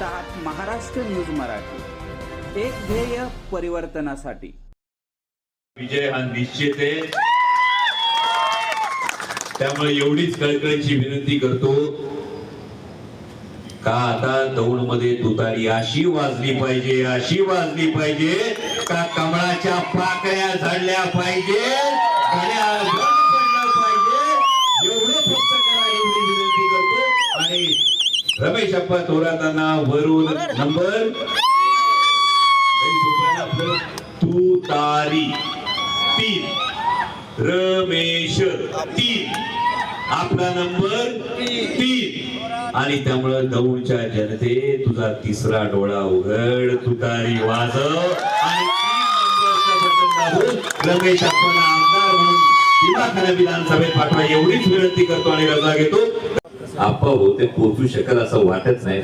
पाहत आहात महाराष्ट्र न्यूज मराठी. एक ध्येय परिवर्तनासाठी. विजय हा निश्चित आहे. त्यामुळे एवढीच कळकळीची विनंती करतो. का आता दौडमध्ये तुतारी अशी वाजली पाहिजे अशी वाजली पाहिजे का कमळाच्या पाकळ्या झाडल्या पाहिजे रमेश अप्पा थोरातांना वरून नंबर? तू तारी. तीन. रमेश तीन. आपला नंबर तीन. आणि त्यामुळं दौडच्या जनते तुझा तिसरा डोळा उघड. तुतारी वाजव. आणि रमेश आपण आमदार म्हणून विधानसभेत पाठवा. एवढीच विनंती करतो आणि रजा घेतो. आपाहो ते पोचू शकल असं वाटत नाही.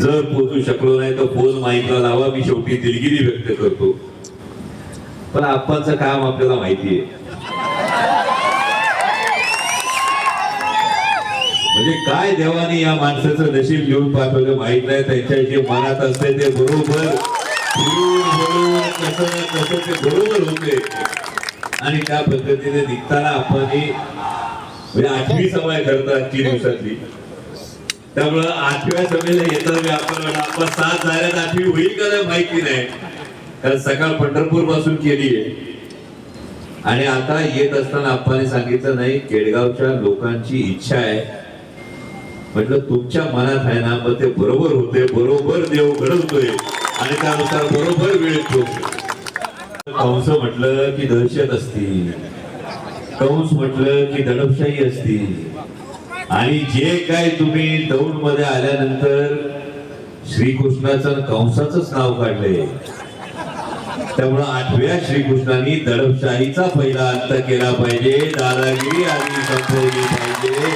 जर पोचू शकलो नाही तर फोन माईकला लावा. मी शेवटी दिलगिरी व्यक्त करतो. पण आप्पाचं काम आपल्याला माहिती आहे म्हणजे काय देवाने या माणसाचं नशीब लिहून पाठवलं माहीत नाही. त्यांच्या जे मनात असते ते बरोबर कसं कसं ते बरोबर होते. आणि त्या पद्धतीने निघताना आपण म्हणजे आठवी सवय करतात आजची दिवसातली. त्यामुळं आठव्या सभेला येताना आपण म्हणा, आपण सात झाल्यात आठवी होईल का नाही माहिती नाही. कारण सकाळ पंढरपूरपासून केली आहे. आणि आता येत असताना आपण सांगितलं नाही केडगावच्या लोकांची इच्छा आहे. म्हटलं तुमच्या मनात आहे ना मग ते बरोबर होते बरोबर देव घडवतोय आणि त्यानुसार बरोबर वेळ कंस म्हटलं की दहशत असती कंस म्हटलं की दडपशाही असती आणि जे काय तुम्ही दौडमध्ये आल्यानंतर श्रीकृष्णाचं कंसाच नाव काढले. त्यामुळे आठव्या श्रीकृष्णांनी दडपशाहीचा पहिला अंत केला पाहिजे. दादागिरी आधी संपवली पाहिजे.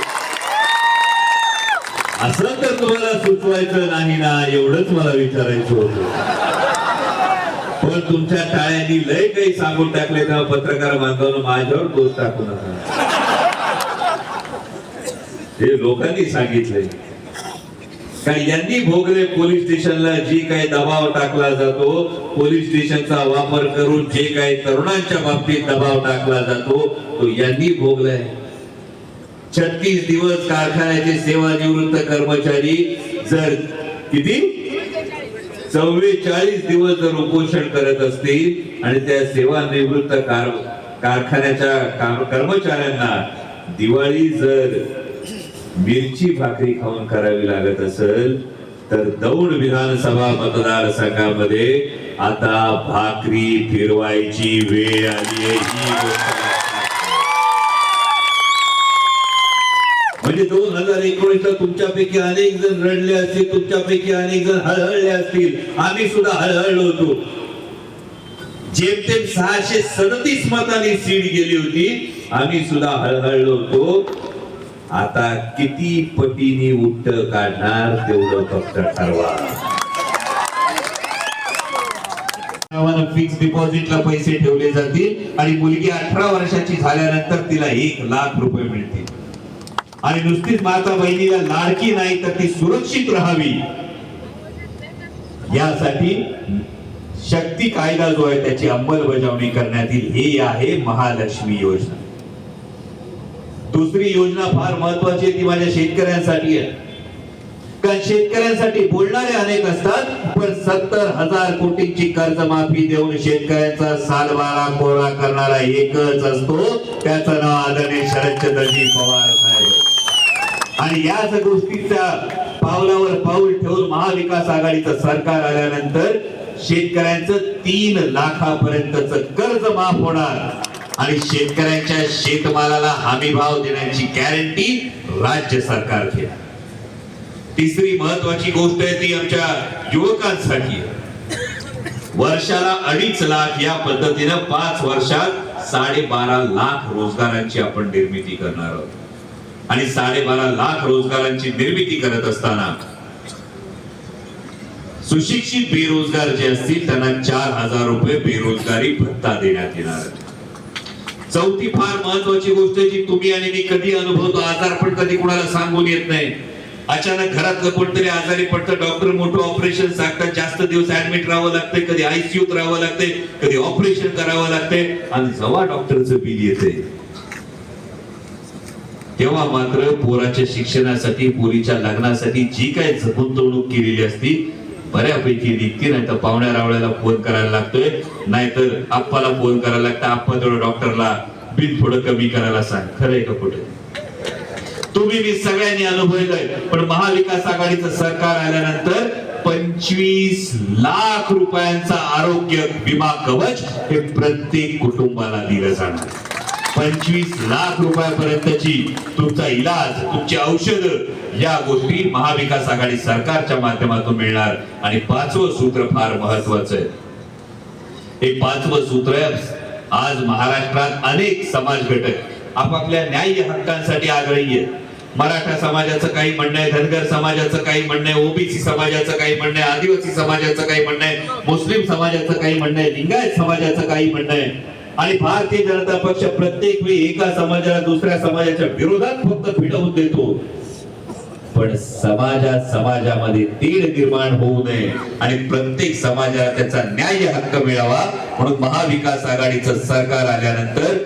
असं तर तुम्हाला सुचवायचं नाही ना एवढंच मला विचारायचं होतं. पण तुमच्या टाळ्यांनी लय काही सांगून टाकले तेव्हा पत्रकार बांधवानं माझ्यावर दोष टाकू नका. हे लोकांनी सांगितलंय. काय यांनी भोगले पोलीस स्टेशनला जी काही दबाव टाकला जातो पोलीस स्टेशनचा वापर करून जे काही तरुणांच्या बाबतीत दबाव टाकला जातो तो यांनी भोगलाय. छत्तीस दिवस कारखान्याचे सेवानिवृत्त कर्मचारी जर किती? चव्वेचाळीस दिवस जर उपोषण करत असतील आणि त्या सेवानिवृत्त कार कारखान्याच्या काम- कर्मचाऱ्यांना दिवाळी जर मिरची भाकरी खाऊन करावी लागत असेल तर दौंड विधानसभा मतदारसंघामध्ये आता भाकरी फिरवायची वेळ आली आहे. ही गोष्ट म्हणजे दोन हजार एकोणीसला तुमच्यापैकी अनेक जण रडले असतील तुमच्यापैकी अनेक जण हळहळले असतील. आम्ही सुद्धा हळहळलो होतो. जेमतेम सहाशे सदतीस मतांनी सीट गेली होती आम्ही सुद्धा हळहळलो होतो. आता किती पटीने उट्ट काढणार तेवढं फक्त ठरवा. फिक्स डिपॉझिटला पैसे ठेवले जातील आणि मुलगी अठरा वर्षाची झाल्यानंतर तिला एक लाख रुपये मिळतील. आणि नुसतीच माता बहिणीला लाडकी नाही तर ती सुरक्षित राहावी. यासाठी शक्ती कायदा जो आहे त्याची अंमलबजावणी करण्यात येईल. हे आहे महालक्ष्मी योजना. दुसरी योजना फार महत्वाची आहे ती माझ्या शेतकऱ्यांसाठी आहे. कारण शेतकऱ्यांसाठी बोलणारे अनेक असतात पण सत्तर हजार कोटींची कर्जमाफी देऊन शेतकऱ्यांचा सालबारा कोरा करणारा एकच असतो. त्याचं नाव आदरणीय शरदचंद्रजी पवार. आणि याच गोष्टीच्या पावलावर पाऊल ठेवून महाविकास आघाडीचं सरकार आल्यानंतर शेतकऱ्यांचं तीन लाखापर्यंतच कर्ज माफ होणार. आणि शेतकऱ्यांच्या शेतमालाला हमी भाव देण्याची गॅरंटी राज्य सरकार घेणार तिसरी महत्वाची गोष्ट आहे ती आमच्या युवकांसाठी वर्षाला अडीच लाख या पद्धतीनं पाच वर्षात साडेबारा लाख रोजगारांची आपण निर्मिती करणार आहोत. आणि साडेबारा लाख रोजगारांची निर्मिती करत असताना सुशिक्षित बेरोजगार जे असतील त्यांना चार हजार रुपये बेरोजगारी भत्ता देण्यात येणार चौथी फार महत्वाची गोष्ट जी तुम्ही आणि मी कधी अनुभवतो आजार पण कधी कुणाला सांगून येत नाही. अचानक घरातलं कोणतरी आजारी पडतं डॉक्टर मोठं ऑपरेशन सांगतात जास्त दिवस ऍडमिट राहावं लागतंय कधी आयसीयूत राहावं लागतंय कधी ऑपरेशन करावं लागतंय आणि जेव्हा डॉक्टरचं बिल येते तेव्हा मात्र पोराच्या शिक्षणासाठी पोरीच्या लग्नासाठी जी काय गुंतवणूक केलेली असती बऱ्यापैकी निघती नाही तर पाहुण्या रावळ्याला फोन करायला लागतोय. नाहीतर आप्पाला फोन करायला लागतं आप्पा थोडं डॉक्टरला बिल थोडं कमी करायला सांग. खरंय का कुठे तुम्ही मी सगळ्यांनी अनुभवलंय पण महाविकास आघाडीचं सरकार आल्यानंतर पंचवीस लाख रुपयांचा आरोग्य विमा कवच हे प्रत्येक कुटुंबाला दिलं जाणार. पंचवीस लाख रुपयापर्यंतची तुमचा इलाज तुमची औषध या गोष्टी महाविकास आघाडी सरकारच्या माध्यमातून मिळणार. आणि पाचवं सूत्र फार महत्वाचं आहे. हे पाचवं सूत्र आज महाराष्ट्रात अनेक समाज घटक आपापल्या न्याय्य हक्कांसाठी आग्रही आहेत. मराठा समाजाचं काही म्हणणं आहे धनगर समाजाचं काही म्हणणं आहे ओबीसी समाजाचं काही म्हणणं आहे आदिवासी समाजाचं काही म्हणणं आहे मुस्लिम समाजाचं काही म्हणणं आहे लिंगायत समाजाचं काही म्हणणं आहे. आणि भारतीय जनता पक्ष प्रत्येक वेळी एका समाजाला दुसऱ्या समाजाच्या विरोधात फक्त फिटवून देतो. पण समाजात समाजामध्ये तीड निर्माण होऊ नये आणि प्रत्येक समाजाला त्याचा न्याय हक्क मिळावा म्हणून महाविकास आघाडीचं सरकार आल्यानंतर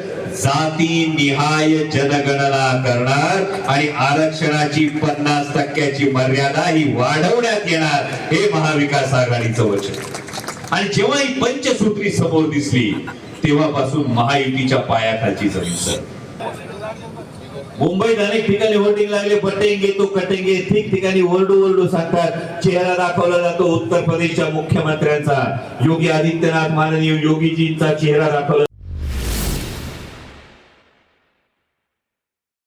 जाती निहाय जनगणना करणार आणि आरक्षणाची पन्नास टक्क्याची मर्यादा ही वाढवण्यात येणार हे महाविकास आघाडीचं वचन. आणि जेव्हा ही पंचसूत्री समोर दिसली तेव्हापासून महायुतीच्या पायाखालची जमीन सर. मुंबईत अनेक ठिकाणी होर्डिंग लागले पटेंगे तो कटेंगे ठिकठिकाणी ओरडू ओरडू सांगतात. चेहरा दाखवला जातो उत्तर प्रदेशच्या मुख्यमंत्र्यांचा. योगी आदित्यनाथ माननीय योगीजींचा चेहरा दाखवला